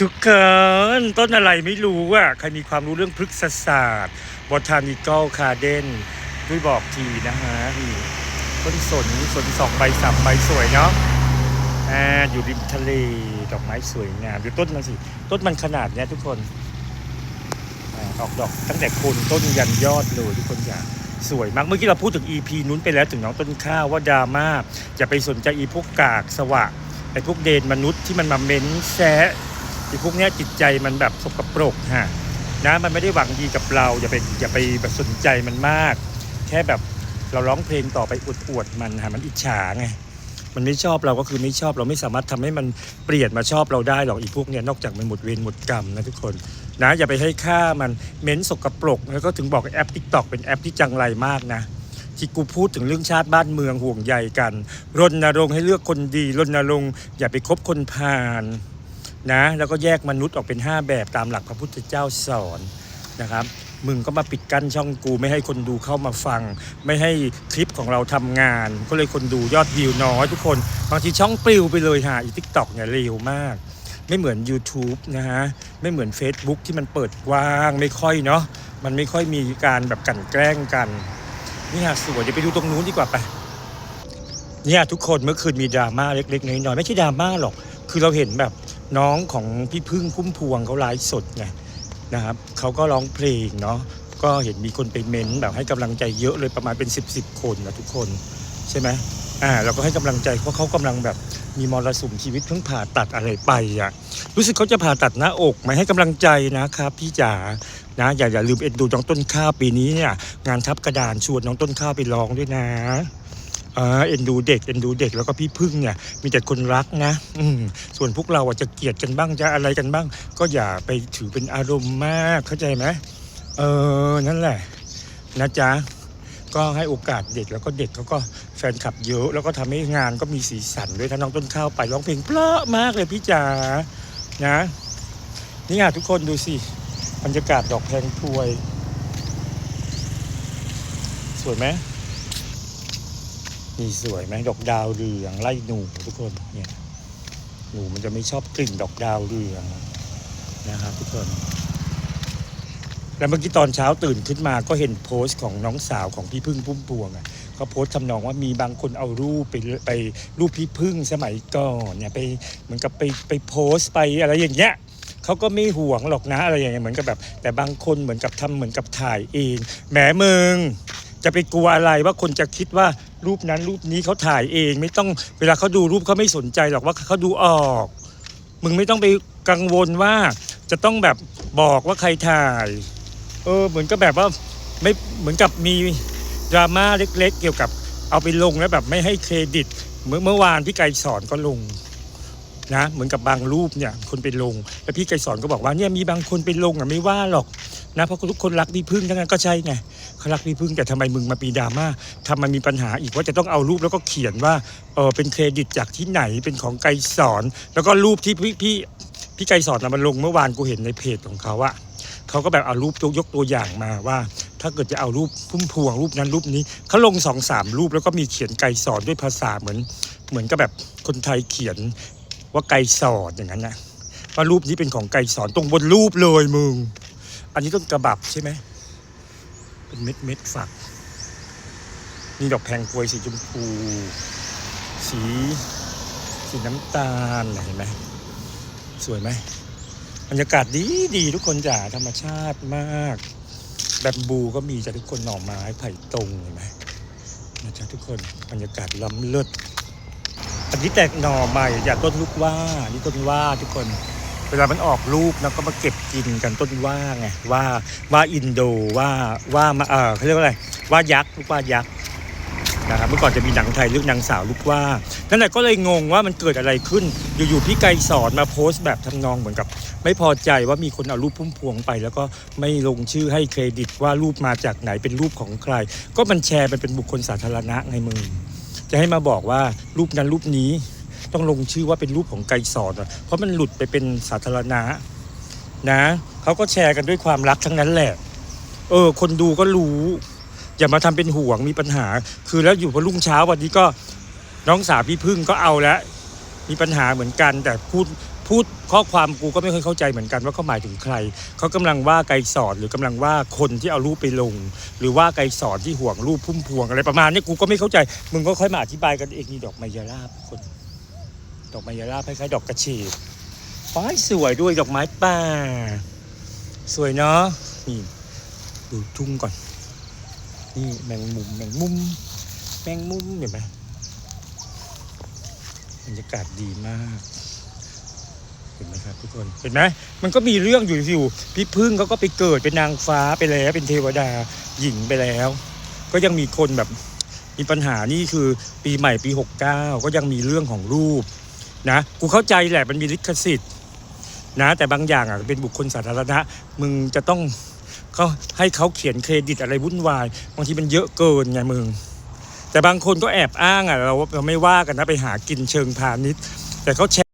ทุกคนต้นอะไรไม่รู้อะใครมีความรู้เรื่องพฤกษศาสตร์ botanical garden ด้วยบอกทีนะฮะนี่ต้นสนสนสองใบสามใบสวยเนาะอ่าอยู่ริมทะเลดอกไม้สวยงามดูต้นมันสิ ต้นมันขนาดเนี้ยทุกคนออกดอกตั้งแต่โคนต้นยันยอดเลยทุกคนอย่าสวยมากเมื่อกี้เราพูดถึง EP นู้นไปแล้วถึงน้องต้นข้าวว่าดราม่าอย่าไปสนใจอีพวกกากสวะไอพวกเดนมนุษย์ที่มันมาเม้นแซะ อ้พวกเนี้ยจิตใจมันแบบสกปรกฮะนะมันไม่ได้หวังดีกับเราอย่าไปอย่าไปแบบสนใจมันมาก แค่แบบเราร้องเพลงต่อไปอวดอวดๆมันฮะมันอิจฉาไงมันไม่ชอบเราก็คือไม่ชอบเราไม่สามารถทำให้มันเปลี่ยนมาชอบเราได้หรอกอีพวกเนี้ยนอกจากมันหมดเวรหมดกรรมนะทุกคนนะอย่าไปให้ค่ามันเม้นสกปรกแล้วก็ถึงบอกแอป t ิ k t o k เป็นแอปที่จังไรมากนะที่กูพูดถึงเรื่องชาติบ้านเมืองห่วงใยกันรณรงค์ให้เลือกคนดีรณรงค์อย่าไปคบคนพาล นะแล้วก็แยกมนุษย์ออกเป็น 5 แบบตามหลักพระพุทธเจ้าสอนนะครับมึงก็มาปิดกั้นช่องกูไม่ให้คนดูเข้ามาฟัง ไม่ให้คลิปของเราทำงาน ก็เลยคนดูยอดวิวน้อยทุกคน บางทีช่องปลิวไปเลยฮะอีทิกตอกเนี่ยเร็วมาก ไม่เหมือน YouTube นะฮะ ไม่เหมือน Facebook ที่มันเปิดกว้างไม่ค่อยเนาะมันไม่ค่อยมีการแบบกันแกล้งกัน นี่ฮะสวยเดี๋ยวไปดูตรงนู้นดีกว่าไปเนี่ยทุกคนเมื่อคืนมีดราม่าเล็กๆน้อยๆไม่ใช่ดราม่าหรอก คือเราเห็นแบบ น้องของพี่พึ่งพุ่มพวงเขาไลฟ์สดไงนะครับเขาก็ร้องเพลงเนาะก็เห็นมีคนไปเม้นแบบให้กำลังใจเยอะเลยประมาณเป็น 10บสคนนะทุกคนใช่ไหมอ่าเราก็ให้กำลังใจเพราะเขากำลังแบบมีมรสุมชีวิตเพิ่งผ่าตัดอะไรไปอะรู้สึกเขาจะผ่าตัดหน้าอกมาให้กำลังใจนะครับพี่จ๋านะอย่าอย่าลืมเอ็นดูน้องต้นข้าวปีนี้เนี่ยงานทับกระดานชวนน้องต้นข้าวไปร้องด้วยนะ อ่าเอ็นดูเด็กเอ็นดูเด็กแล้วก็พี่พึ่งเนี่ยมีแต่คนรักนะอืมส่วนพวกเราอะจะเกลียดกันบ้างจะอะไรกันบ้าง ก็อย่าไปถือเป็นอารมณ์มากเข้าใจไหมเออนั่นแหละนะจ๊ะก็ให้โอกาสเด็กแล้วก็เด็กเขาก็แฟนคลับเยอะแล้วก็ทำให้งานก็มีสีสันด้วยถ้าน้องต้นข้าวไปร้องเพลงเพราะมากเลยพี่จ๋านะนี่อะทุกคนดูสิบรรยากาศดอกแพงพวย สวยไหม นี่สวยไหมดอกดาวเรืองไล่หนูทุกคนเนี่ยหนูมันจะไม่ชอบกลิ่นดอกดาวเรืองนะครับทุกคน แล้วเมื่อกี้ตอนเช้าตื่นขึ้นมาก็เห็นโพสต์ของน้องสาวของพี่พึ่งพุ่มพวงอะเขาโพสต์ทำนองว่ามีบางคนเอารูปไปไปรูปพี่พึ่งสมัยก่อนเนี่ยไปเหมือนกับไปไปโพสต์ไปอะไรอย่างเงี้ยเขาก็ไม่ห่วงหรอกนะอะไรอย่างเงี้ยเหมือนกับแบบ แต่บางคนเหมือนกับทำเหมือนกับถ่ายเองแหมมึง จะไปกลัวอะไรว่าคนจะคิดว่ารูปนั้นรูปนี้เขาถ่ายเอง ไม่ต้องเวลาเขาดูรูปเขาไม่สนใจหรอกว่าเขาดูออก มึงไม่ต้องไปกังวลว่าจะต้องแบบบอกว่าใครถ่าย เออเหมือนกับแบบว่าไม่เหมือนกับมีดราม่าเล็กๆ เกี่ยวกับเอาไปลงแล้วแบบไม่ให้เครดิต เมื่อเมื่อวานพี่ไกรสอนก็ลง นะเหมือนกับบางรูปเนี่ยคนไปลง แล้วพี่ไกรสอนก็บอกว่าเนี่ยมีบางคนไปลงอะไม่ว่าหรอกนะเพราะทุกคนรักพี่พึ่งทั้งนั้นก็ใช่ไงเขารักพี่พึ่งแต่ทำไมมึงมาปีดราม่าทำไมมีปัญหาอีกว่าจะต้องเอารูปแล้วก็เขียนว่าเออเป็นเครดิตจากที่ไหนเป็นของไกรสอน แล้วก็รูปที่พี่พี่พี่ไกรสอนนำมาลงเมื่อวานกูเห็นในเพจของเขาอะเขาก็แบบเอารูปยกตัวอย่างมาว่า ถ้าเกิดจะเอารูปพุ่มพวงรูปนั้นรูปนี้เขาลงสองสามรูปแล้วก็มีเขียนไกรสอนด้วยภาษาเหมือน เหมือนกับแบบคนไทยเขียน ว่าไกรสอนอย่างนั้นนะว่ารูปนี้เป็นของไกรสอนตรงบนรูปเลยมึง อันนี้ต้นกระบับใช่ไหมเป็นเม็ดเม็ดฝัก นี่ดอกแพงกวยสีชมพู สีสีน้ำตาลเห็นไหมสวยไหมบรรยากาศดีดีทุกคนจ๋าธรรมชาติมาก แบบบูก็มีจ้ะทุกคนหน่อไม้ไผ่ตรงเห็นไหมนะจ๊ะทุกคนบรรยากาศล้ำเลิศ อันนี้แตกหน่อใหม่อย่าต้นลูกว่านี่ต้นว่าทุกคน เวลามันออกลูกแล้วก็มาเก็บกินกันต้นว่าไงว่าว่าอินโดว่าว่ามาเออเขาเรียกว่าอะไรว่ายักษ์ลูกว่ายักษ์นะครับเมื่อก่อนจะมีหนังไทยเรื่องนางสาวลูกว่านั่นแหละก็เลยงงว่ามันเกิดอะไรขึ้น อยู่ๆพี่ไกรสอนมาโพสต์แบบทำนองเหมือนกับ ไม่พอใจว่ามีคนเอารูปพุ่มพวงไป แล้วก็ไม่ลงชื่อให้เครดิตว่ารูปมาจากไหนเป็นรูปของใคร ก็มันแชร์มันเป็นบุคคลสาธารณะไงมึง จะให้มาบอกว่ารูปนั้นรูปนี้ต้องลงชื่อว่าเป็นรูปของไกรสอนเพราะมันหลุดไปเป็นสาธารณะนะเขาก็แชร์กันด้วยความรักทั้งนั้นแหละ เออ คนดูก็รู้ อย่ามาทำเป็นห่วงมีปัญหา คือแล้วอยู่พอรุ่งเช้าวันนี้ก็น้องสาวพี่พึ่งก็เอาแล้วมีปัญหาเหมือนกันแต่พูด พูดข้อความกูก็ไม่เคยเข้าใจเหมือนกันว่าเขาหมายถึงใคร เขากำลังว่าไกรสอนหรือกำลังว่าคนที่เอารูปไปลง หรือว่าไกรสอนที่ห่วงรูปพุ่มพวงอะไรประมาณนี้กูก็ไม่เข้าใจ มึงก็ค่อยมาอธิบายกันเองนี่ดอกไมยาราบคน ดอกไมยาราบคล้ายๆดอกกระเฉดฟ้ายสวยด้วยดอกไม้ป่า สวยเนาะนี่ดูทุ่งก่อน นี่แมงมุมแมงมุม แมงมุมเห็นไหมบรรยากาศดีมาก ห็นไหมครับทุกคนเห็นไหมมันก็มีเรื่องอยู่อยู่พี่พึ่งเขาก็ไปเกิดเป็นนางฟ้าไปแล้ว เป็นเทวดาหญิงไปแล้ว ก็ยังมีคนแบบมีปัญหานี่คือปีใหม่ปี 69 ก็ยังมีเรื่องของรูปนะกูเข้าใจแหละมันมีลิขสิทธิ์นะแต่บางอย่างอะเป็นบุคคลสาธารณะมึงจะต้องเขาให้เขาเขียนเครดิตอะไรวุ่นวายบางทีมันเยอะเกินไงมึงแต่บางคนก็แอบอ้างอะเราเราไม่ว่ากันนะไปหากินเชิงพาณิชย์ แต่เขาแชร์